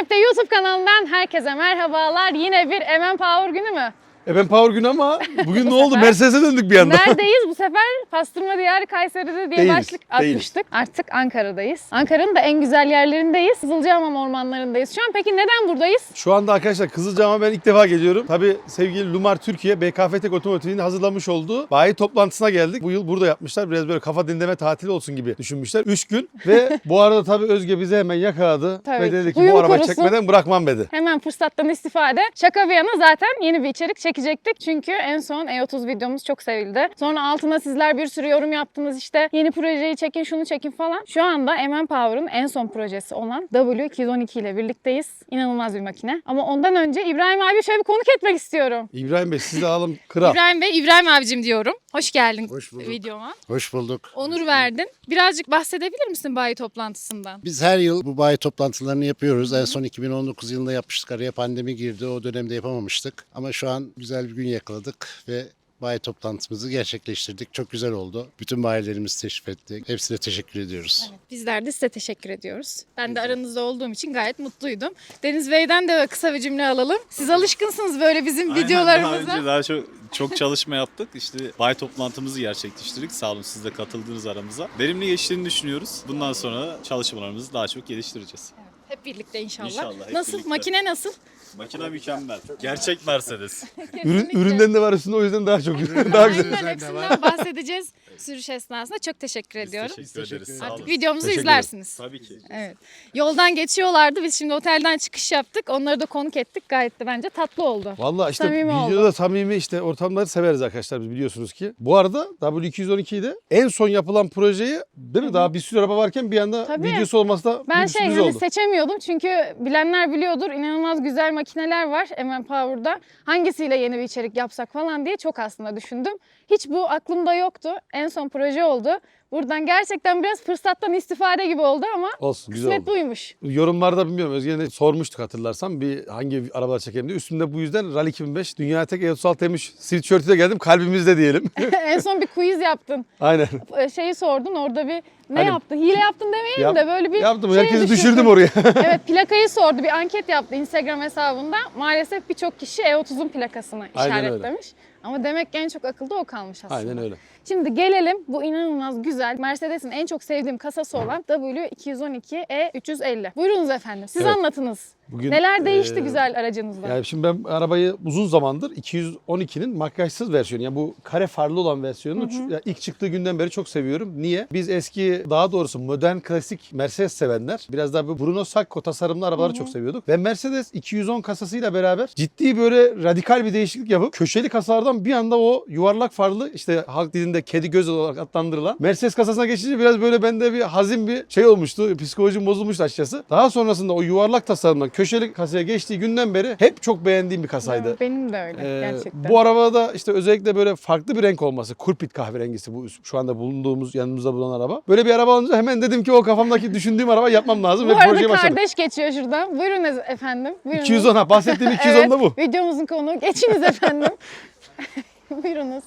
Map'te YouTube kanalından herkese merhabalar. Yine bir MM Power günü mü? E ben Power gün ama bugün ne oldu? sefer- Mercedes'e döndük bir anda. Neredeyiz bu sefer? Pastırma Diyarı Kayseri'de diye Değiliz, başlık değiliz. atmıştık. Artık Ankara'dayız. Ankara'nın da en güzel yerlerindeyiz. Kızılcahamam ormanlarındayız. Şu an peki neden buradayız? Şu anda arkadaşlar Kızılcahamam'a ben ilk defa geliyorum. Tabii sevgili Lumar Türkiye BKF Tek Otomotiv'in hazırlamış olduğu bayi toplantısına geldik. Bu yıl burada yapmışlar. Biraz böyle kafa dinleme tatili olsun gibi düşünmüşler. 3 gün ve bu arada tabii Özge bizi hemen yakaladı Tabii. ve dedi ki Uyum bu arabayı korusun. çekmeden bırakmam dedi. Hemen fırsattan istifade. Şaka bir yana zaten yeni bir içerik çekecektik. Çünkü en son E30 videomuz çok sevildi. Sonra altına sizler bir sürü yorum yaptınız. İşte yeni projeyi çekin, şunu çekin falan. Şu anda MM Power'ın en son projesi olan W212 ile birlikteyiz. İnanılmaz bir makine. Ama ondan önce İbrahim abi şöyle bir konuk etmek istiyorum. İbrahim Bey sizi de alalım kral. İbrahim Bey, İbrahim abicim diyorum. Hoş geldin Hoş bulduk. videoma. Hoş bulduk. Onur verdin. Birazcık bahsedebilir misin bayi toplantısından? Biz her yıl bu bayi toplantılarını yapıyoruz. En son 2019 yılında yapmıştık. Araya pandemi girdi. O dönemde yapamamıştık. Ama şu an güzel bir gün yakaladık ve bayi toplantımızı gerçekleştirdik. Çok güzel oldu. Bütün bayilerimizi teşrif ettik. Hepsine teşekkür ediyoruz. Bizler de size teşekkür ediyoruz. Ben de aranızda olduğum için gayet mutluydum. Deniz Bey'den de kısa bir cümle alalım. Siz alışkınsınız böyle bizim Aynen, videolarımıza. Daha önce daha çok çok çalışma yaptık. İşte bay toplantımızı gerçekleştirdik. Sağ olun siz de katıldınız aramıza. Verimli geçtiğini düşünüyoruz. Bundan sonra çalışmalarımızı daha çok geliştireceğiz. Hep birlikte inşallah. İnşallah, hep nasıl? birlikte. Makine nasıl? Makine mükemmel. Gerçek Mercedes. Ürün, üründen de var üstünde o yüzden daha çok daha güzel. Aynen hepsinden bahsedeceğiz sürüş esnasında. Çok teşekkür ediyorum. Teşekkür ederiz. ederim. Sağ Artık olun. videomuzu Teşekkür izlersiniz. Tabii ki. Evet. Yoldan geçiyorlardı. Biz şimdi otelden çıkış yaptık. Onları da konuk ettik. Gayet de bence tatlı oldu. Valla işte Samimi oldu. videoda samimi işte ortamları severiz arkadaşlar biz biliyorsunuz ki. Bu arada W212'de en son yapılan projeyi değil mi? Daha bir sürü araba varken bir anda Tabii. videosu olması da Ben bir şey sürpriz hani oldu. Seçemiyordum çünkü bilenler biliyordur inanılmaz güzel makineler var MM Power'da. Hangisiyle yeni bir içerik yapsak falan diye çok aslında düşündüm. Hiç bu aklımda yoktu. En son proje oldu. Buradan gerçekten biraz fırsattan istifade gibi oldu ama Olsun güzel kısmet oldu. buymuş. Yorumlarda bilmiyorum Özge'ne sormuştuk hatırlarsan bir hangi arabalar çekelim diye. Üstümde bu yüzden Rally 2005 Dünya Tek E36 demiş sweatshirt'üyle geldim kalbimizde diyelim. en son bir quiz yaptın. Aynen. Ee, Şeyi sordun orada bir ne Hani- yaptın? Hile yaptın demeyelim Yap- de böyle bir Yaptım şey herkesi düşürdün. düşürdüm oraya. evet plakayı sordu. Bir anket yaptı Instagram hesabında. Maalesef birçok kişi E30'un plakasını Aynen öyle. işaretlemiş. Ama demek ki en çok akılda o kalmış aslında. Aynen öyle. Şimdi gelelim bu inanılmaz güzel Mercedes'in en çok sevdiğim kasası olan W212 E350. Buyurunuz efendim. Siz Evet. anlatınız. Bugün, Neler değişti eee, güzel aracınızda? Yani şimdi ben arabayı uzun zamandır 212'nin makyajsız versiyonu yani bu kare farlı olan versiyonunu ç- ya ilk çıktığı günden beri çok seviyorum. Niye? Biz eski daha doğrusu modern klasik Mercedes sevenler biraz daha bu Bruno Sacco tasarımlı arabaları çok seviyorduk. Ve Mercedes 210 kasasıyla beraber ciddi böyle radikal bir değişiklik yapıp köşeli kasalardan bir anda o yuvarlak farlı işte halk dilinde kedi göz olarak adlandırılan Mercedes kasasına geçince biraz böyle bende bir hazin bir şey olmuştu. Psikolojim bozulmuştu açıkçası. Daha sonrasında o yuvarlak tasarımdan köşeli kasaya geçtiği günden beri hep çok beğendiğim bir kasaydı. Benim de öyle Ee, gerçekten. bu arabada işte özellikle böyle farklı bir renk olması. Kurpit kahverengisi bu şu anda bulunduğumuz yanımızda bulunan araba. Böyle bir araba alınca hemen dedim ki o kafamdaki düşündüğüm araba yapmam lazım Bu ve arada projeye başladım. kardeş geçiyor şuradan. Buyurunuz efendim. Buyurunuz. 210 ha bahsettiğim 210 da bu. Evet, videomuzun konuğu. Geçiniz efendim. Buyurunuz.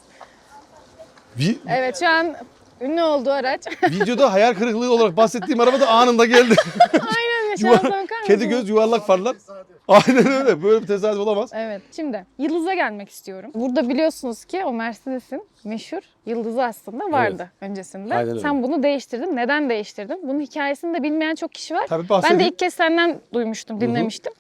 Vi- Evet şu an ünlü oldu araç. videoda hayal kırıklığı olarak bahsettiğim araba da anında geldi. Aynen şansa Yuvar- bakar Kedi göz yuvarlak farlar. Aynen öyle. Böyle bir tesadüf olamaz. Evet. Şimdi Yıldız'a gelmek istiyorum. Burada biliyorsunuz ki o Mercedes'in meşhur Yıldız'ı aslında vardı öncesinde. Aynen öyle. Sen bunu değiştirdin. Neden değiştirdin? Bunun hikayesini de bilmeyen çok kişi var. Tabii Ben bahsedeyim. de ilk kez senden duymuştum, dinlemiştim.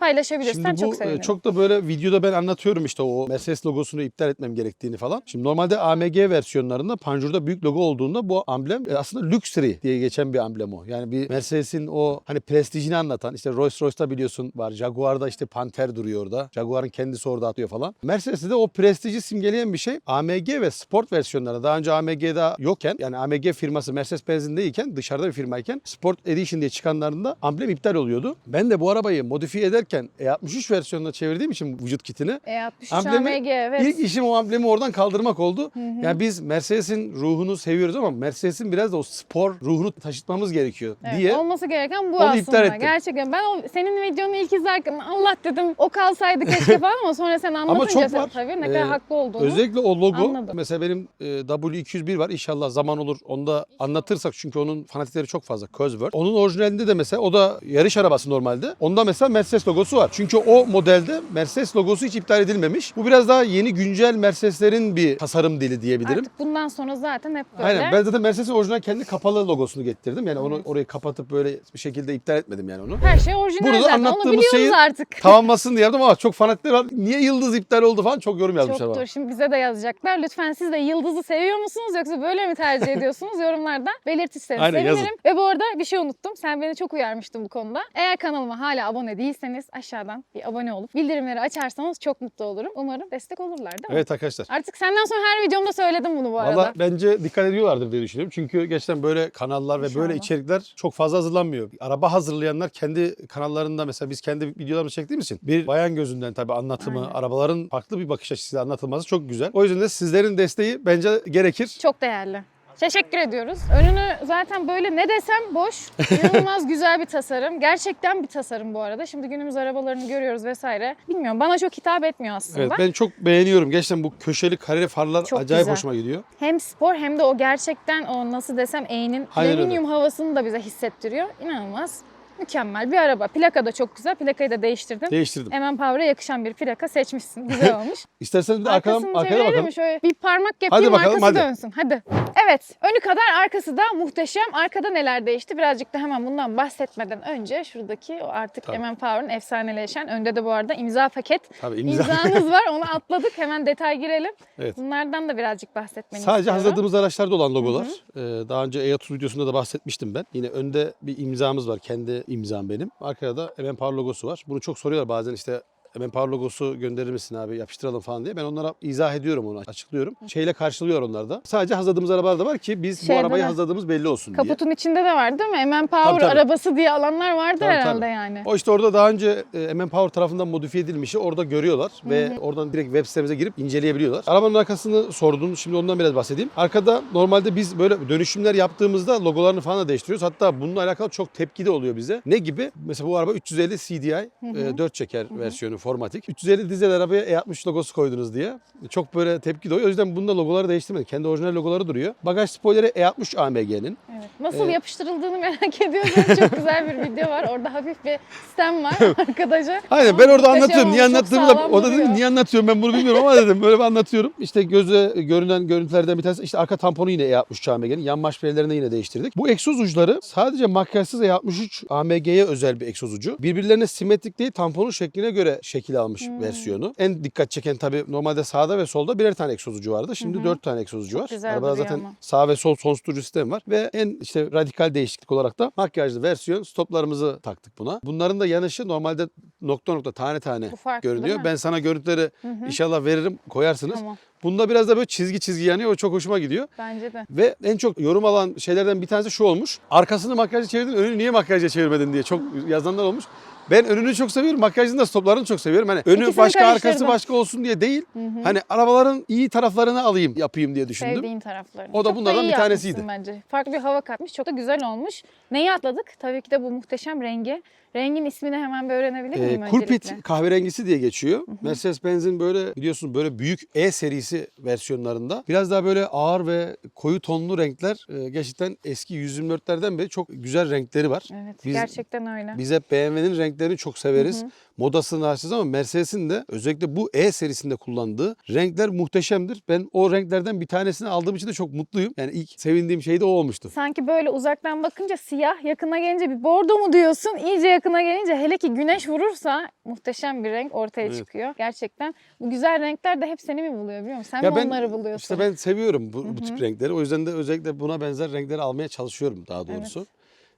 Paylaşabilirsen Şimdi bu çok e, sevinirim. çok da böyle videoda ben anlatıyorum işte o Mercedes logosunu iptal etmem gerektiğini falan. Şimdi normalde AMG versiyonlarında panjurda büyük logo olduğunda bu amblem e, aslında Luxury diye geçen bir amblem o. Yani bir Mercedes'in o hani prestijini anlatan işte Rolls Royce'da biliyorsun var. Jaguar'da işte Panther duruyor orada. Jaguar'ın kendisi orada atıyor falan. Mercedes'te de o prestiji simgeleyen bir şey. AMG ve sport versiyonlarında daha önce AMG'de yokken yani AMG firması Mercedes-Benz'indeyken dışarıda bir firmayken Sport Edition diye çıkanlarında amblem iptal oluyordu. Ben de bu arabayı modifiye ederken uzakken E63 versiyonuna çevirdiğim için vücut kitini E63 Amblemi- AMG evet. İlk işim o amblemi oradan kaldırmak oldu. Yani biz Mercedes'in ruhunu seviyoruz ama Mercedes'in biraz da o spor ruhunu taşıtmamız gerekiyor Evet, diye. olması gereken bu onu aslında. iptal ettim. Gerçekten ben o senin videonu ilk izlerken Allah dedim o kalsaydı keşke falan ama sonra sen anlatınca çok sen var. tabii ne Ee, kadar haklı olduğunu. Özellikle o logo Anladım. mesela benim e, W201 var İnşallah zaman olur onu da anlatırsak çünkü onun fanatikleri çok fazla Cosworth. Onun orijinalinde de mesela o da yarış arabası normalde. Onda mesela Mercedes logosu var. Çünkü o modelde Mercedes logosu hiç iptal edilmemiş. Bu biraz daha yeni güncel Mercedeslerin bir tasarım dili diyebilirim. Artık bundan sonra zaten hep böyle. Aynen ben zaten Mercedes'in orijinal kendi kapalı logosunu getirdim. Yani onu orayı kapatıp böyle bir şekilde iptal etmedim yani onu. Her şey orijinal Burada da zaten. Onu biliyoruz şeyi artık. Tamamlasın diye yaptım ama çok fanatikler var. Niye yıldız iptal oldu falan çok yorum yazmışlar bana. Çoktur. Şimdi bize de yazacaklar. Lütfen siz de Yıldız'ı seviyor musunuz yoksa böyle mi tercih ediyorsunuz? Yorumlarda belirtirseniz Aynen, sevinirim. yazın. Ve bu arada bir şey unuttum. Sen beni çok uyarmıştın bu konuda. Eğer kanalıma hala abone değilseniz aşağıdan bir abone olup bildirimleri açarsanız çok mutlu olurum. Umarım destek olurlar değil mi? Evet arkadaşlar. Artık senden sonra her videomda söyledim bunu bu arada. Valla bence dikkat ediyorlardır diye düşünüyorum. Çünkü gerçekten böyle kanallar ve böyle içerikler çok fazla hazırlanmıyor. Araba hazırlayanlar kendi kanallarında mesela biz kendi videolarımızı çektiğimiz için bir bayan gözünden tabii anlatımı, Aynen. arabaların farklı bir bakış açısıyla anlatılması çok güzel. O yüzden de sizlerin desteği bence gerekir. Çok değerli. Teşekkür ediyoruz. Önünü zaten böyle ne desem boş. İnanılmaz güzel bir tasarım. Gerçekten bir tasarım bu arada. Şimdi günümüz arabalarını görüyoruz vesaire. Bilmiyorum bana çok hitap etmiyor aslında. Evet ben çok beğeniyorum. Gerçekten bu köşeli kareli farlar Çok acayip güzel. hoşuma gidiyor. Hem spor hem de o gerçekten o nasıl desem E'nin alüminyum havasını da bize hissettiriyor. İnanılmaz mükemmel bir araba. Plaka da çok güzel. Plakayı da değiştirdim. Değiştirdim. Hemen Power'a yakışan bir plaka seçmişsin. Güzel olmuş. İsterseniz bir de arkadan, Arkasını arkaya çevirelim bakalım. mi? Şöyle bir parmak yapayım bakalım, arkası hadi. dönsün. Hadi. Evet önü kadar arkası da muhteşem. Arkada neler değişti? Birazcık da hemen bundan bahsetmeden önce şuradaki o artık Tabii. MM Power'ın efsaneleşen önde de bu arada imza paket. Tabii imza. İmzanız var onu atladık. Hemen detay girelim. Evet. Bunlardan da birazcık bahsetmeni Sadece istiyorum. hazırladığımız araçlarda olan logolar. Ee, daha önce E30 videosunda da bahsetmiştim ben. Yine önde bir imzamız var. Kendi imzam benim. Arkada da MM Power logosu var. Bunu çok soruyorlar bazen işte MM Power logosu gönderir misin abi yapıştıralım falan diye. Ben onlara izah ediyorum onu açıklıyorum. Şeyle karşılıyor onlar da. Sadece hazırladığımız arabalar da var ki biz Şeyde bu arabayı de. hazırladığımız belli olsun diye. Kaputun içinde de var değil mi? MM Power Tabii, tabii. arabası diye alanlar vardı Tabii, herhalde tabii. yani. O işte orada daha önce e, MM Power tarafından modifiye edilmişi orada görüyorlar ve oradan direkt web sitemize girip inceleyebiliyorlar. Arabanın arkasını sordun. Şimdi ondan biraz bahsedeyim. Arkada normalde biz böyle dönüşümler yaptığımızda logolarını falan da değiştiriyoruz. Hatta bununla alakalı çok tepki de oluyor bize. Ne gibi? Mesela bu araba 350 CDI, e, 4 çeker versiyonu formatik. 350 dizel arabaya E60 logosu koydunuz diye. Çok böyle tepki doğuyor. O yüzden bunda logoları değiştirmedik. Kendi orijinal logoları duruyor. Bagaj spoileri E60 AMG'nin. Evet. Nasıl Ee, yapıştırıldığını merak ediyorsanız çok güzel bir video var. Orada hafif bir sistem var arkadaşa. Aynen ben orada anlatıyorum. Niye anlattığımı da o da dedi niye anlatıyorum ben bunu bilmiyorum ama dedim böyle bir anlatıyorum. İşte göze görünen görüntülerden bir tanesi işte arka tamponu yine E63 AMG'nin yan maşpellerini yine değiştirdik. Bu egzoz uçları sadece makyajsız E63 AMG'ye özel bir egzoz ucu. Birbirlerine simetrik değil tamponun şekline göre şekil almış Hmm. versiyonu. En dikkat çeken tabii normalde sağda ve solda birer tane egzoz ucu vardı. Şimdi dört tane egzoz ucu var. güzel Arabada zaten ama. sağ ve sol sonsutucu sistem var ve en işte radikal değişiklik olarak da makyajlı versiyon stoplarımızı taktık buna. Bunların da yanışı normalde nokta nokta tane tane farklı, görünüyor. Ben sana görüntüleri inşallah veririm koyarsınız. Tamam. Bunda biraz da böyle çizgi çizgi yanıyor. O çok hoşuma gidiyor. Bence de. Ve en çok yorum alan şeylerden bir tanesi şu olmuş. Arkasını makyajla çevirdin, önünü niye makyajla çevirmedin diye çok yazanlar olmuş. Ben önünü çok seviyorum, makyajını da stoplarını çok seviyorum. Hani önü İkisini başka, arkası karıştırdım. başka olsun diye değil. Hani arabaların iyi taraflarını alayım, yapayım diye düşündüm. Sevdiğin taraflarını. O da Çok bunlardan iyi bir tanesiydi. yapmışsın Bence. Farklı bir hava katmış. Çok da güzel olmuş. Neyi atladık? Tabii ki de bu muhteşem rengi. Rengin ismini hemen bir öğrenebilir miyim Ee, öncelikle? Coolpit kahverengisi diye geçiyor. Mercedes-Benz'in böyle biliyorsunuz böyle büyük E serisi versiyonlarında biraz daha böyle ağır ve koyu tonlu renkler e, gerçekten eski 124'lerden beri çok güzel renkleri var. Evet Biz- gerçekten öyle. Biz hep BMW'nin renklerini çok severiz. Modasını aşığız ama Mercedes'in de özellikle bu E serisinde kullandığı renkler muhteşemdir. Ben o renklerden bir tanesini aldığım için de çok mutluyum. Yani ilk sevindiğim şey de o olmuştu. Sanki böyle uzaktan bakınca siyah, yakına gelince bir bordo mu diyorsun? İyice yakına gelince hele ki güneş vurursa muhteşem bir renk ortaya Evet. çıkıyor. Gerçekten bu güzel renkler de hep seni mi buluyor biliyor musun? Sen Ya mi ben- onları buluyorsun? İşte ben seviyorum bu, bu tip renkleri. O yüzden de özellikle buna benzer renkleri almaya çalışıyorum daha doğrusu.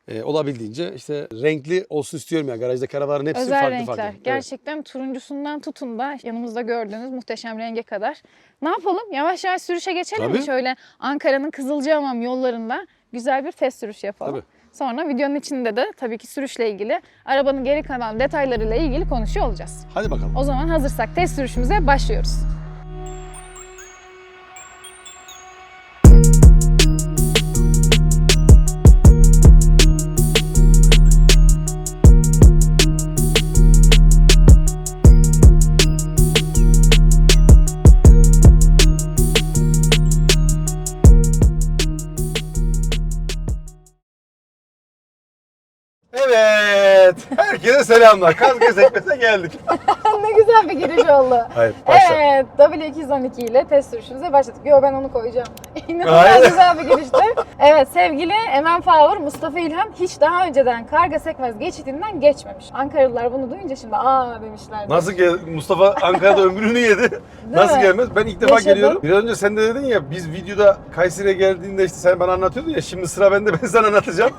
Ee, olabildiğince işte renkli olsun istiyorum ya. Garajdaki arabaların hepsi Özel farklı renkler. farklı. Evet. Gerçekten turuncusundan tutun da yanımızda gördüğünüz muhteşem renge kadar. Ne yapalım? Yavaş yavaş sürüşe geçelim mi? Tabii. Şöyle Ankara'nın Kızılcahamam yollarında güzel bir test sürüşü yapalım. Tabii. Sonra videonun içinde de tabii ki sürüşle ilgili, arabanın geri kalan detaylarıyla ilgili konuşuyor olacağız. Hadi bakalım. O zaman hazırsak test sürüşümüze başlıyoruz. Evet. Herkese selamlar. Kazgaz Sekmesi'ne geldik. ne güzel bir giriş oldu. Hayır başla. Evet, W212 ile test sürüşümüze başladık. Yo ben onu koyacağım. İnanılmaz Hayır. güzel bir girişti. Evet sevgili Emen Power, Mustafa İlhan hiç daha önceden karga sekmez geçitinden geçmemiş. Ankaralılar bunu duyunca şimdi aa demişler. Nasıl gel Mustafa Ankara'da ömrünü yedi. Nasıl mi? gelmez? Ben ilk defa Yaşadın. geliyorum. Biraz önce sen de dedin ya biz videoda Kayseri'ye geldiğinde işte sen bana anlatıyordun ya şimdi sıra bende ben sana anlatacağım.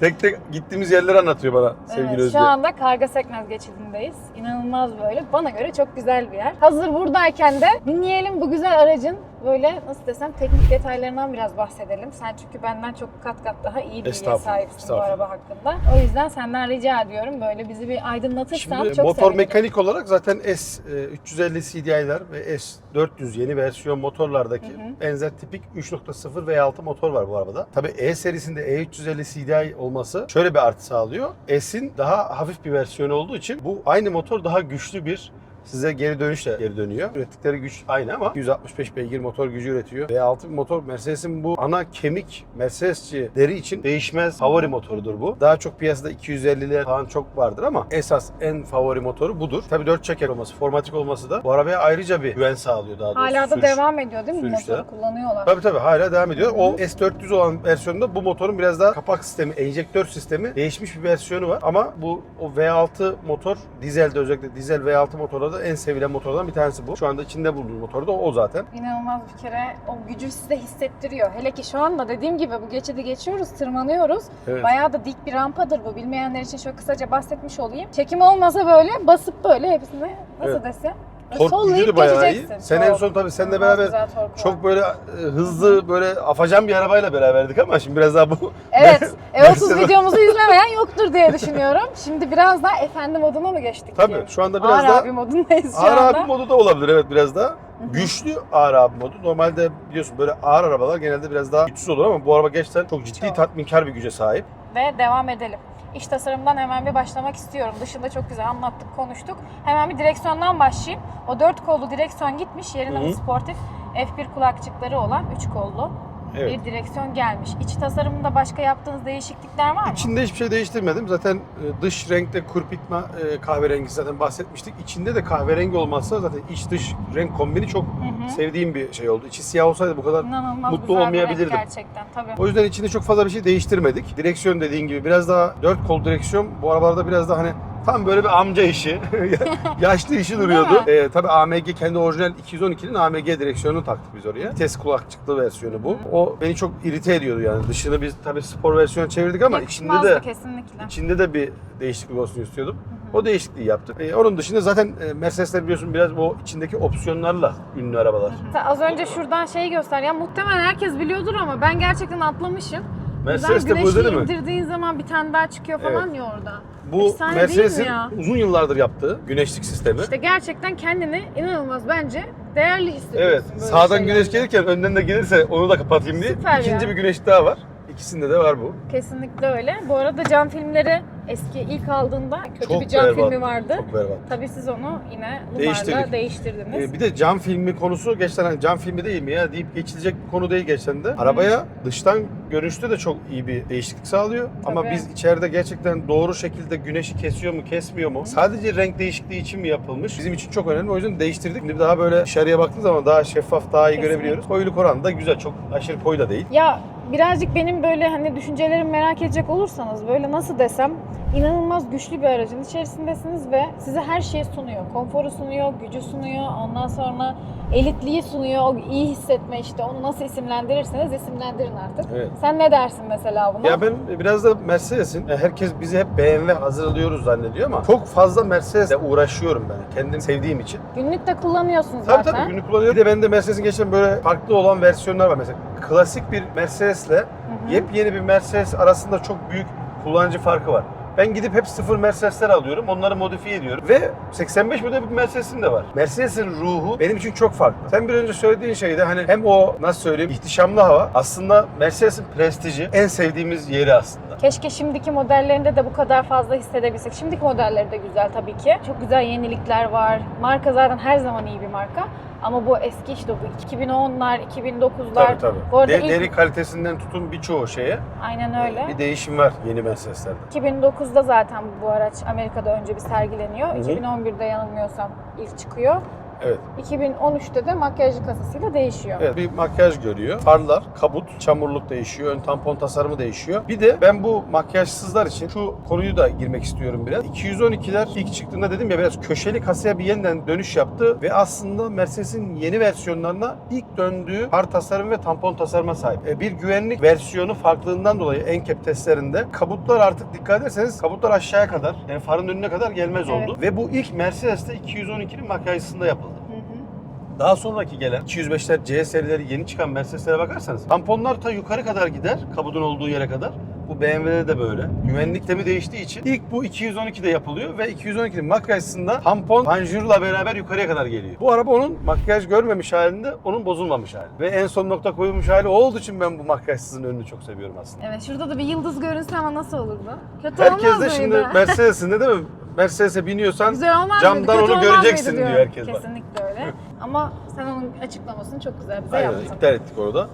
tek tek gittiğimiz yerleri anlatıyor bana sevgili Evet, Özge. şu anda Karga Sekmez geçidindeyiz. İnanılmaz böyle. Bana göre çok güzel bir yer. Hazır buradayken de dinleyelim bu güzel aracın böyle nasıl desem teknik detaylarından biraz bahsedelim. Sen çünkü benden çok kat kat daha iyi bilgiye sahipsin bu araba hakkında. O yüzden senden rica ediyorum böyle bizi bir aydınlatırsan Şimdi çok motor sevinirim. mekanik olarak zaten S350 CDI'ler ve S400 yeni versiyon motorlardaki benzer tipik 3.0 V6 motor var bu arabada. Tabii E serisinde E350 CDI olması şöyle bir artı sağlıyor. S'in daha hafif bir versiyonu olduğu için bu aynı motor daha güçlü bir size geri dönüşle geri dönüyor. Ürettikleri güç aynı ama 165 beygir motor gücü üretiyor. V6 bir motor Mercedes'in bu ana kemik Mercedesçileri için değişmez favori motorudur bu. Daha çok piyasada 250'ler falan çok vardır ama esas en favori motoru budur. Tabii 4 çeker olması, formatik olması da bu arabaya ayrıca bir güven sağlıyor daha doğrusu. Hala da sürüş. devam ediyor değil mi? sürüşte. Motoru kullanıyorlar. Tabii tabii hala devam ediyor. O S400 olan versiyonunda bu motorun biraz daha kapak sistemi, enjektör sistemi değişmiş bir versiyonu var. Ama bu o V6 motor dizelde özellikle dizel V6 motorlarda en sevilen motorlardan bir tanesi bu. Şu anda içinde bulunduğu motor da o zaten. İnanılmaz bir kere o gücü size hissettiriyor. Hele ki şu anda dediğim gibi bu geçidi geçiyoruz, tırmanıyoruz. Evet. Bayağı da dik bir rampadır bu. Bilmeyenler için şöyle kısaca bahsetmiş olayım. Çekim olmasa böyle basıp böyle hepsine nasıl Evet. desem Tork gücü de bayağı iyi. geçeceksin. Sen en son tabii seninle inanılmaz beraber güzel torku var. çok böyle e, hızlı böyle afacan bir arabayla beraberdik ama şimdi biraz daha bu Evet. E30 Mercedes- videomuzu izlemeyen yoktur diye düşünüyorum. Şimdi biraz daha efendi moduna mı geçtik? Tabii şu anda biraz Ağır daha abi modundayız şu ağır anda. abi modu da olabilir evet biraz daha. Güçlü ağır abi modu. Normalde biliyorsun böyle ağır arabalar genelde biraz daha güçsüz olur ama bu araba gerçekten çok ciddi Çok. tatminkar bir güce sahip. Ve devam edelim. İç tasarımdan hemen bir başlamak istiyorum. Dışında çok güzel anlattık, konuştuk. Hemen bir direksiyondan başlayayım. O dört kollu direksiyon gitmiş. Yerine Hı hı. bu sportif F1 kulakçıkları olan üç kollu Evet. bir direksiyon gelmiş. İç tasarımında başka yaptığınız değişiklikler var mı? İçinde hiçbir şey değiştirmedim. Zaten e, dış renkte kurpitma e, kahverengi zaten bahsetmiştik. İçinde de kahverengi olmazsa zaten iç dış renk kombini çok hı. sevdiğim bir şey oldu. İçi siyah olsaydı bu kadar İnanılmaz mutlu güzel bir renk olmayabilirdim. gerçekten tabii. O yüzden içinde çok fazla bir şey değiştirmedik. Direksiyon dediğin gibi biraz daha dört kol direksiyon. Bu arabalarda biraz daha hani tam böyle bir amca işi, yaşlı işi duruyordu. Değil Ee, tabii AMG kendi orijinal 212'nin AMG direksiyonunu taktık biz oraya. Vites kulakçıklı versiyonu bu. O beni çok irite ediyordu yani. Dışını biz tabii spor versiyon çevirdik ama içinde Yakışmazdı de kesinlikle. içinde de bir değişiklik olsun istiyordum. O değişikliği yaptık. Ee, onun dışında zaten e, Mercedesler biliyorsun biraz o içindeki opsiyonlarla ünlü arabalar. Sen az önce şuradan şeyi göster. Ya muhtemelen herkes biliyordur ama ben gerçekten atlamışım. Mercedes de Buradan bu güneşi mi? indirdiğin zaman bir tane daha çıkıyor falan ya orada. Bu Efsane değil mi Mercedes'in ya? uzun yıllardır yaptığı güneşlik sistemi. İşte gerçekten kendini inanılmaz bence değerli Evet. hissediyorsun. böyle Sağdan şeylerle. güneş gelirken önden de gelirse onu da kapatayım diye. Süper İkinci ya. bir güneş daha var. İkisinde de var bu. Kesinlikle öyle. Bu arada cam filmleri eski ilk aldığında kötü Çok bir cam berbat, filmi vardı. Çok berbat. Tabii siz onu yine bunlarla Değiştirdik. değiştirdiniz. Ee, bir de cam filmi konusu gerçekten hani cam filmi değil mi ya deyip geçilecek bir konu değil gerçekten de. Arabaya dıştan görünüşte de çok iyi bir değişiklik sağlıyor. Ama Tabii. biz içeride gerçekten doğru şekilde güneşi kesiyor mu kesmiyor mu? Sadece renk değişikliği için mi yapılmış? Bizim için çok önemli. O yüzden değiştirdik. Şimdi daha böyle dışarıya baktığın zaman daha şeffaf, daha iyi Kesinlikle. görebiliyoruz. Koyuluk oranı da güzel. Çok aşırı koyu da değil. Ya birazcık benim böyle hani düşüncelerimi merak edecek olursanız böyle nasıl desem inanılmaz güçlü bir aracın içerisindesiniz ve size her şeyi sunuyor. Konforu sunuyor, gücü sunuyor, ondan sonra elitliği sunuyor, o iyi hissetme işte onu nasıl isimlendirirseniz isimlendirin artık. Evet. Sen ne dersin mesela buna? Ya ben biraz da Mercedes'in, herkes bizi hep BMW hazırlıyoruz zannediyor ama çok fazla Mercedes'le uğraşıyorum ben. Kendim sevdiğim için. Günlük de kullanıyorsun Tabii zaten. tabii günlük kullanıyorum. Bir de bende Mercedes'in geçen böyle farklı olan versiyonlar var. Mesela klasik bir Mercedes'le yepyeni bir Mercedes arasında çok büyük kullanıcı farkı var. Ben gidip hep sıfır Mercedesler alıyorum. Onları modifiye ediyorum. Ve 85 model bir Mercedes'im de var. Mercedes'in ruhu benim için çok farklı. Sen bir önce söylediğin şeyde hani hem o nasıl söyleyeyim ihtişamlı hava aslında Mercedes'in prestiji en sevdiğimiz yeri aslında. Keşke şimdiki modellerinde de bu kadar fazla hissedebilsek. Şimdiki modelleri de güzel tabii ki. Çok güzel yenilikler var. Marka zaten her zaman iyi bir marka. Ama bu eski işte bu 2010'lar, 2009'lar. Tabii tabii. Bu arada De- ilk- Deri kalitesinden tutun birçoğu şeye Aynen öyle. bir değişim var yeni Mercedes'lerde. 2009'da zaten bu araç Amerika'da önce bir sergileniyor. Hı hı. 2011'de yanılmıyorsam ilk çıkıyor. Evet. 2013'te de makyajlı kasasıyla değişiyor. Evet bir makyaj görüyor. Farlar, kabut, çamurluk değişiyor. Ön tampon tasarımı değişiyor. Bir de ben bu makyajsızlar için şu konuyu da girmek istiyorum biraz. 212'ler ilk çıktığında dedim ya biraz köşeli kasaya bir yeniden dönüş yaptı ve aslında Mercedes'in yeni versiyonlarına ilk döndüğü far tasarımı ve tampon tasarıma sahip. E, Bir güvenlik versiyonu farklılığından dolayı NCAP testlerinde kabutlar artık dikkat ederseniz kabutlar aşağıya kadar yani farın önüne kadar gelmez Evet. oldu. Ve bu ilk Mercedes'te 212'nin makyajsızında yapıldı. Daha sonraki gelen 205'ler C serileri yeni çıkan Mercedes'lere bakarsanız tamponlar ta yukarı kadar gider kabudun olduğu yere kadar. Bu BMW'de de böyle. Güvenlik temi değiştiği için ilk bu 212'de yapılıyor ve 212'nin makyajsında tampon panjurla beraber yukarıya kadar geliyor. Bu araba onun makyaj görmemiş halinde onun bozulmamış hali. Ve en son nokta koyulmuş hali o olduğu için ben bu makyajsızın önünü çok seviyorum aslında. Evet şurada da bir yıldız görünse ama nasıl olurdu? Kötü Herkes olmaz de şimdi Mercedes'inde değil mi? Mercedes'e biniyorsan Güzel olmaz camdan mıydı? Kötü onu olmaz göreceksin diyor herkes bak. Öyle. Ama sen onun açıklamasını çok güzel bize Aynen yaptın. iptal ettik orada.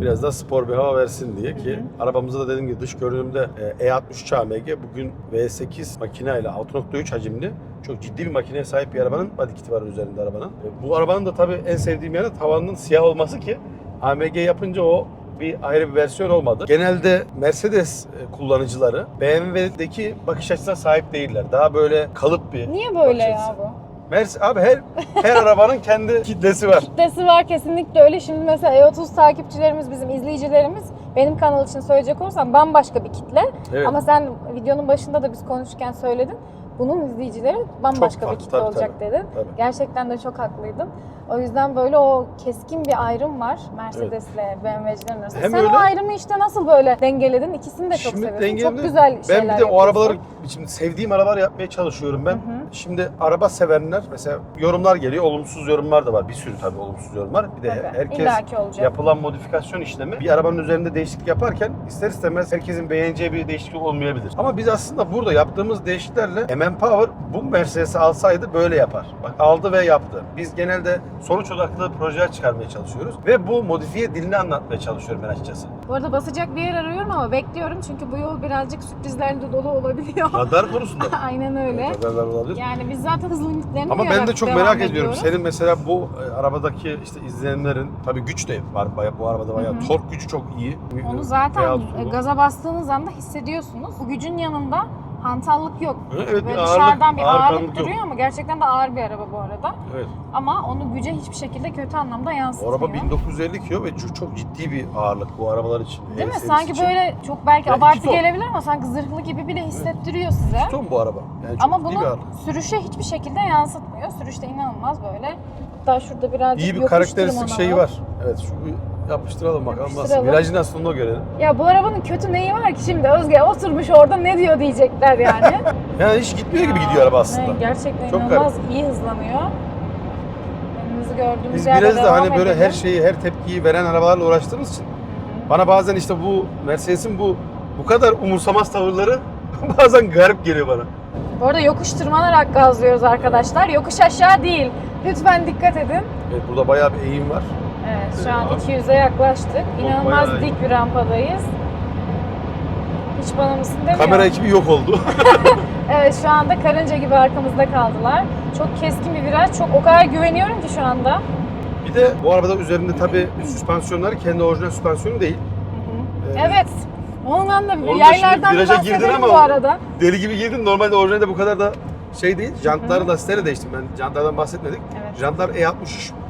Biraz daha spor bir hava versin diye ki arabamızda da dediğim gibi dış görünümde e, E63 AMG bugün V8 makineyle 6.3 hacimli çok ciddi bir makineye sahip bir arabanın body kiti var üzerinde arabanın. E, Bu arabanın da tabii en sevdiğim yanı tavanının siyah olması ki AMG yapınca o bir ayrı bir versiyon olmadı. Genelde Mercedes e, kullanıcıları BMW'deki bakış açısına sahip değiller. Daha böyle kalıp bir Niye böyle ya bu? Mercedes, abi her her arabanın kendi kitlesi var. Kitlesi var kesinlikle öyle. Şimdi mesela E30 takipçilerimiz, bizim izleyicilerimiz benim kanal için söyleyecek olursam bambaşka bir kitle. Evet. Ama sen videonun başında da biz konuşurken söyledin. Bunun izleyicileri bambaşka farklı, bir kitle tabii, olacak tabii, dedin. tabii. Gerçekten de çok haklıydın. O yüzden böyle o keskin bir ayrım var Mercedes'le BMW'cilerin arasında. Hem Sen öyle- o ayrımı işte nasıl böyle dengeledin? İkisini de çok Şimdi seviyorsun. Çok güzel şeyler Ben bir de o yapıyorsun. arabaları şimdi sevdiğim arabalar yapmaya çalışıyorum ben. hı. Şimdi araba sevenler mesela yorumlar geliyor. Olumsuz yorumlar da var. Bir sürü tabii olumsuz yorumlar. Bir de Tabii, herkes illaki olacak. yapılan modifikasyon işlemi bir arabanın üzerinde değişiklik yaparken ister istemez herkesin beğeneceği bir değişiklik olmayabilir. Ama biz aslında burada yaptığımız değişikliklerle MM Power bu Mercedes'i alsaydı böyle yapar. Bak aldı ve yaptı. Biz genelde sonuç odaklı projeler çıkarmaya çalışıyoruz ve bu modifiye dilini anlatmaya çalışıyorum ben açıkçası. Bu arada basacak bir yer arıyorum ama bekliyorum çünkü bu yol birazcık sürprizlerle dolu olabiliyor. Radar konusunda. Aynen öyle. Radarlar olabilir. Yani biz zaten hız limitlerini Ama ben de çok merak ediyorum. ediyoruz. Senin mesela bu e, arabadaki işte izleyenlerin tabii güç de var baya- bu arabada bayağı Hı hı. tork gücü çok iyi. Onu zaten e, gaza bastığınız anda hissediyorsunuz. Bu gücün yanında hantallık yok. Evet bir Böyle ağırlık, dışarıdan bir ağır ağırlık kanlık yok. duruyor ama gerçekten de ağır bir araba bu arada. Evet. Ama onu güce hiçbir şekilde kötü anlamda yansıtmıyor. araba 1950 kilo ve çok, çok ciddi bir ağırlık bu arabalar için. Değil mi? Sanki için. böyle çok belki Ya iki abartı gelebilir ama sanki zırhlı gibi bile hissettiriyor size. İki ton bu araba. Yani çok Ama bunu bir sürüşe hiçbir şekilde yansıtmıyor. Sürüşte inanılmaz böyle. Hatta şurada birazcık İyi bir karakteristik şeyi var. Evet şu bir yapıştıralım bakalım nasıl. Yapıştıralım. Aslında görelim. Ya bu arabanın kötü neyi var ki şimdi Özge oturmuş orada ne diyor diyecekler yani. Yani hiç gitmiyor gibi gidiyor araba aslında. Evet, gerçekten Çok inanılmaz iyi hızlanıyor. Önümüzü gördüğümüz Biz yerde biraz da devam hani böyle edelim. her şeyi, her tepkiyi veren arabalarla uğraştığımız için bana bazen işte bu Mercedes'in bu bu kadar umursamaz tavırları bazen garip geliyor bana. Bu arada yokuş tırmanarak gazlıyoruz arkadaşlar. Yokuş aşağı değil. Lütfen dikkat edin. Evet burada bayağı bir eğim var. Evet şu an Abi. 200'e yaklaştık. İnanılmaz bayağı iyi. dik bir rampadayız. Hiç bana mısın demiyor. Kamera ekibi yok oldu. Evet şu anda karınca gibi arkamızda kaldılar. Çok keskin bir viraj. Çok o kadar güveniyorum ki şu anda. bir de bu arabada üzerinde tabii süspansiyonları kendi orijinal süspansiyonu değil. Ee, Evet. Ondan da Onu da yaylardan viraja girdin bahsedelim ama bu arada. Deli gibi girdin. Normalde orijinalde bu kadar da şey değil. Jantları lastikleri değiştim. Ben jantlardan bahsetmedik. Evet. Jantlar E60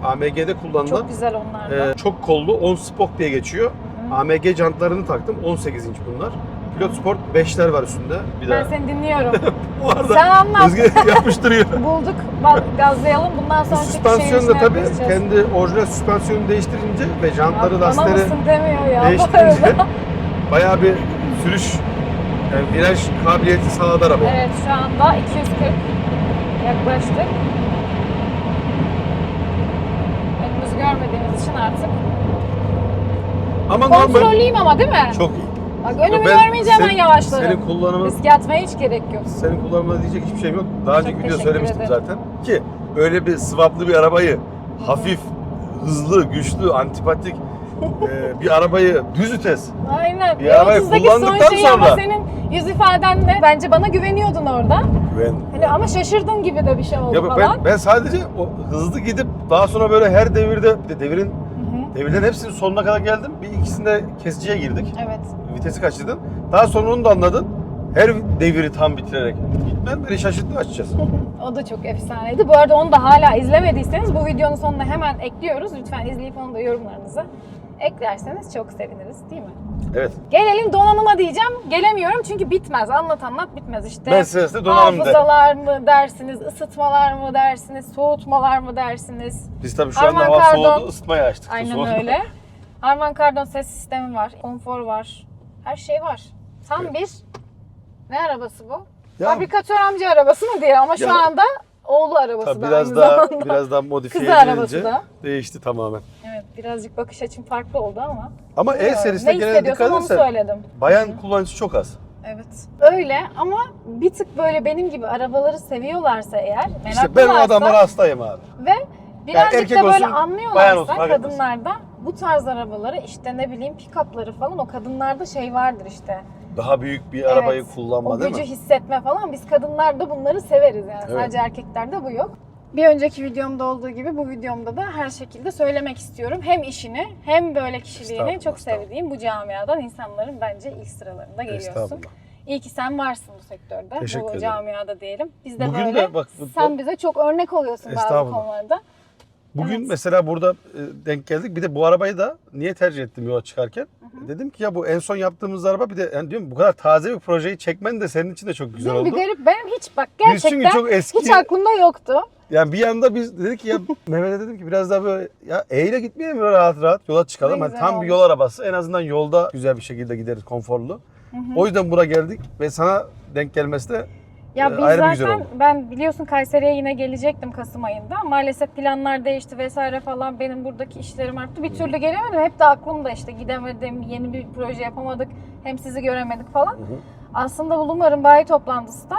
AMG'de kullanılan Çok güzel onlar da. e, çok kollu 10 spoke diye geçiyor. AMG jantlarını taktım. 18 inç bunlar. Pilot Sport 5'ler var üstünde. Bir ben daha. seni dinliyorum. Bu arada Sen anlat. Özge yapıştırıyor. Bulduk. Gazlayalım. Bundan Bu sonra süspansiyon da tabii kendi orijinal süspansiyonu değiştirince ve jantları, lastikleri değiştirince bayağı bir sürüş Yani viraj kabiliyeti sağladı araba. Evet şu anda 240 yaklaştık. Önümüzü görmediğimiz için artık. Ama normal. Kontrollüyüm ama değil mi? Çok iyi. Bak önümü Ben görmeyince hemen senin- yavaşlarım. Senin kullanımın, Riske atmaya hiç gerek yok. senin kullanımına diyecek hiçbir şeyim yok. Daha önceki Çok videoda teşekkür söylemiştim ederim. zaten. Ki öyle bir sıvaplı bir arabayı hafif, hızlı, güçlü, antipatik e, bir arabayı düz vites Aynen. Bir arabayı son kullandıktan şeyi ama sonra- senin yüz ifadenle bence bana güveniyordun orada. güven. Hani ama şaşırdın gibi de bir şey oldu Ya ben, falan. ben sadece o hızlı gidip daha sonra böyle her devirde de devirin devirlerin hepsinin sonuna kadar geldim. Bir ikisinde kesiciye girdik. Evet. Vitesi kaçırdın. Daha sonra onu da anladın. Her deviri tam bitirerek gitmen beni şaşırttı açıkçası. O da çok efsaneydi. Bu arada onu da hala izlemediyseniz bu videonun sonuna hemen ekliyoruz. Lütfen izleyip onu da yorumlarınızı eklerseniz çok seviniriz değil mi? Evet. Gelelim donanıma diyeceğim. Gelemiyorum çünkü bitmez. Anlat anlat bitmez işte. Mercedes'te donanım de. Hafızalar mı dersiniz, ısıtmalar mı dersiniz, soğutmalar mı dersiniz? Biz tabii şu anda Arman hava Kardon. soğudu, ısıtmayı açtık. Aynen Soğudu. öyle. Harman Kardon ses sistemi var, konfor var. Her şey var. Tam Evet. bir ne arabası bu? Ya- Fabrikatör amca arabası mı diye ama şu Ya- anda oğlu arabası Tabii da biraz aynı daha zamanda. biraz daha modifiye arabası edilince da. değişti tamamen. Evet birazcık bakış açım farklı oldu ama. Ama E bilmiyorum. serisinde ne genelde dikkat onu edersen söyledim. bayan kullanıcı çok az. Evet. Öyle ama bir tık böyle benim gibi arabaları seviyorlarsa eğer, İşte ben o meraklılarsa adamlara hastayım abi. ve birazcık erkek da böyle olsun, bayan anlıyorlarsa olsun, fark etmez. kadınlarda bu tarz arabaları işte ne bileyim pick-up'ları falan o kadınlarda şey vardır işte. Daha büyük bir arabayı Evet, kullanma o değil gücü mi? hissetme falan biz kadınlar da bunları severiz yani. Evet. Sadece erkeklerde bu yok. Bir önceki videomda olduğu gibi bu videomda da her şekilde söylemek istiyorum. Hem işini hem böyle kişiliğini çok sevdiğim bu camiadan insanların bence ilk sıralarında geliyorsun. İyi ki sen varsın bu sektörde, Teşekkür bu ederim. camiada diyelim. Biz de Bugün böyle, de bak sen bize çok örnek oluyorsun bazı konularda. Bugün Evet. mesela burada e, denk geldik. Bir de bu arabayı da niye tercih ettim yola çıkarken? Dedim ki ya bu en son yaptığımız araba bir de yani diyorum bu kadar taze bir projeyi çekmen de senin için de çok güzel Değil mi? oldu. Bir garip, benim hiç bak Biz gerçekten çünkü çok eski hiç aklımda yoktu. yani bir yanda biz dedik ki ya Mehmet'e dedim ki biraz daha böyle ya E ile gitmeyelim böyle rahat rahat yola çıkalım. Ne Hani güzel tam bir olmuş. yol arabası en azından yolda güzel bir şekilde gideriz konforlu. O yüzden buna geldik ve sana denk gelmesi de Ya Ee, biz ayrı bir güzel zaten oldu. ben biliyorsun Kayseri'ye yine gelecektim Kasım ayında. Maalesef planlar değişti vesaire falan. Benim buradaki işlerim arttı. Bir türlü gelemedim. Hep de aklımda işte gidemedim. Yeni bir proje yapamadık. Hem sizi göremedik falan. Aslında Bulunmar'ın bayi toplantısı da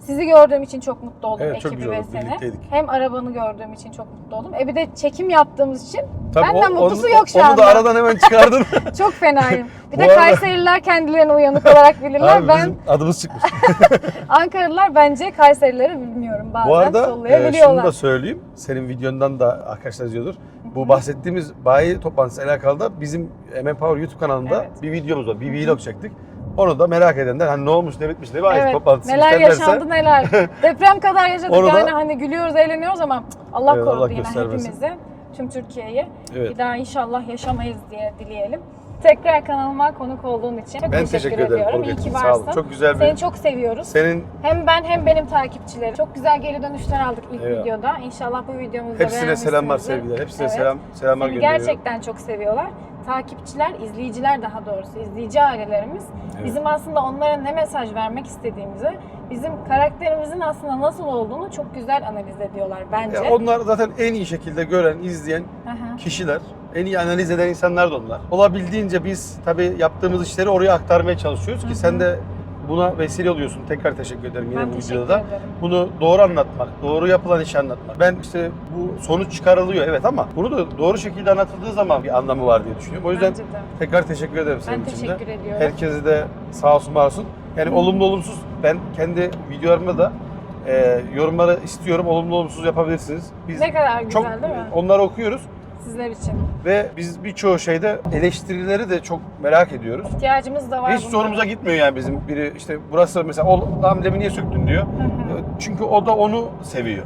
sizi gördüğüm için çok mutlu oldum Evet, ekibi ve seni. Birlikteydik. Hem arabanı gördüğüm için çok mutlu oldum. E bir de çekim yaptığımız için Tabii Benden o- mutlusu onu, yok şu onu anda. da aradan hemen çıkardın. çok fenayım. Bir de arada- Kayserililer kendilerini uyanık olarak bilirler. Abi ben adımız çıkmış. Ankaralılar bence Kayserileri bilmiyorum bazen Bu arada e, şunu da söyleyeyim. Senin videondan da arkadaşlar izliyordur. Bu bahsettiğimiz bayi toplantısı alakalı da bizim MM Power YouTube kanalında Evet. bir videomuz var. Bir vlog çektik. Onu da merak edenler hani ne olmuş ne bitmiş ne bayi Evet, toplantısı neler yaşandı neler. Deprem kadar yaşadık Onu da- yani hani gülüyoruz eğleniyoruz ama Allah Evet, korudu Allah yine hepimizi. Tüm Türkiye'yi. Evet. Bir daha inşallah yaşamayız diye dileyelim. Tekrar kanalıma konuk olduğun için çok Ben teşekkür, teşekkür ederim. ediyorum. İyi ki Sağ olun. varsın. Çok güzel bir Seni çok seviyoruz. senin Hem ben hem benim takipçilerim. Çok güzel geri dönüşler aldık ilk Eyvallah. videoda. İnşallah bu videomuzda hepsine selamlar sevgiler. Hepsine Evet. selam selamlar Seni gönderiyorum. gerçekten çok seviyorlar. Takipçiler, izleyiciler daha doğrusu, izleyici ailelerimiz Evet. bizim aslında onlara ne mesaj vermek istediğimizi, bizim karakterimizin aslında nasıl olduğunu çok güzel analiz ediyorlar bence. Ya onlar zaten en iyi şekilde gören, izleyen hı. kişiler, en iyi analiz eden insanlar da onlar. Olabildiğince biz tabii yaptığımız işleri oraya aktarmaya çalışıyoruz ki sen de buna vesile oluyorsun. Tekrar teşekkür ederim yine Ben bu videoda da. Bunu doğru anlatmak, doğru yapılan işi anlatmak. Ben işte bu sonuç çıkarılıyor evet ama bunu da doğru şekilde anlatıldığı zaman bir anlamı var diye düşünüyorum. O yüzden tekrar teşekkür ederim senin Ben için de. teşekkür ediyorum. Herkese de sağ olsun var olsun. Yani olumlu olumsuz ben kendi videolarımda da e, yorumları istiyorum. Olumlu olumsuz yapabilirsiniz. Biz Ne kadar güzel çok değil mi? onları okuyoruz Sizler için. ve biz birçoğu şeyde eleştirileri de çok merak ediyoruz. İhtiyacımız da var Hiç bunlara. zorumuza gitmiyor yani bizim biri işte burası mesela o amblemi niye söktün diyor. Hı, Çünkü o da onu seviyor.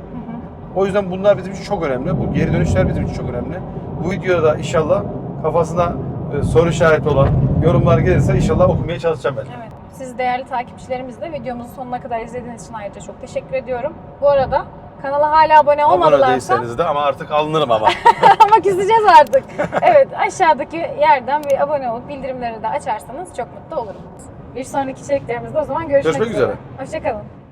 O yüzden bunlar bizim için çok önemli. Bu geri dönüşler bizim için çok önemli. Bu videoda da inşallah kafasına e, soru işareti olan yorumlar gelirse inşallah okumaya çalışacağım ben. Evet. Siz değerli takipçilerimiz de videomuzun sonuna kadar izlediğiniz için ayrıca çok teşekkür ediyorum. Bu arada kanala hala abone Abone olmadılarsa değilseniz de ama artık alınırım ama. ama küseceğiz artık. evet aşağıdaki yerden bir abone olup bildirimleri de açarsanız çok mutlu olurum. Bir sonraki içeriklerimizde o zaman görüşmek, Görüşmek üzere. Hoşçakalın.